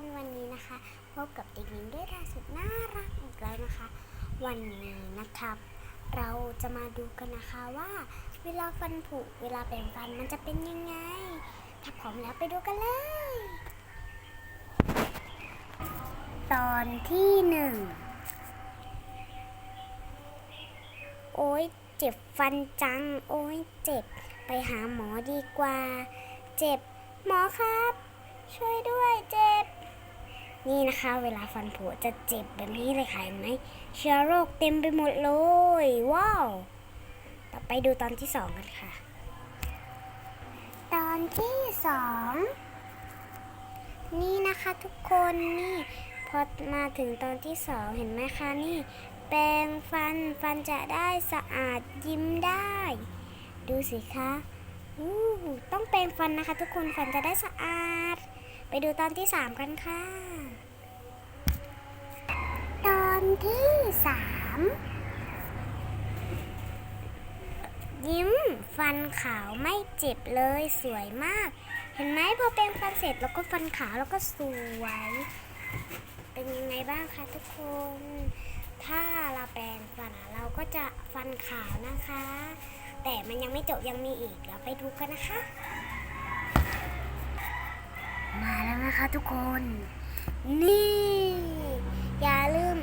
นวันนี้นะคะ พบกับเด็กหญิงด้วยดาสุดน่ารักอีกแล้วนะคะ วันนี้นะครับ เราจะมาดูกันนะคะว่า เวลาฟันผุเวลาแปรงฟันมันจะเป็นยังไง ถ้าพร้อมแล้วไปดูกันเลย ตอนที่หนึ่งโอ้ยเจ็บฟันจัง โอ้ยเจ็บไปหาหมอดีกว่า เจ็บหมอครับ ช่วยด้วยเจ็บ นี่นะคะ เวลาฟันผุจะเจ็บแบบนี้เลยค่ะเห็นไหมเชื้อโรคเต็มไปหมดเลย ว้าว ต่อไปดูตอนที่สองกันค่ะ ตอนที่สองนี่นะคะทุกคนนี่พอมาถึงตอนที่สองเห็นไหมคะนี่ แปรงฟันฟันจะได้สะอาดยิ้มได้ ดูสิคะต้องแปรงฟันนะคะ ทุกคนฟันจะได้สะอาด ไปดูตอนที่สามกันค่ะ ตอนที่สามยิ้มฟันขาวไม่เจ็บเลยสวยมาก เห็นไหมพอแปรงฟันเสร็จแล้วก็ฟันขาวแล้วก็สวย เป็นยังไงบ้างคะทุกคน ถ้าเราแปรงฟันเราก็จะฟันขาวนะคะ แต่มันยังไม่จบยังมีอีกเราไปดูกันนะคะ มาแล้วนะคะทุกคน นี่ อย่าลืม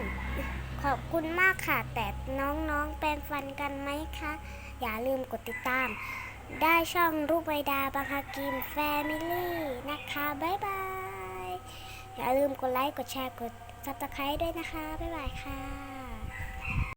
ขอบคุณมากค่ะ แต่น้องๆแปรงฟันกันไหมคะ อย่าลืมกดติดตาม ได้ช่องรูปใบดาบางฮากิมแฟมิลี่นะคะ บ๊ายบาย อย่าลืมกดไลค์ กดแชร์ กดซับสไครต์ด้วยนะคะ บ๊ายบายค่ะ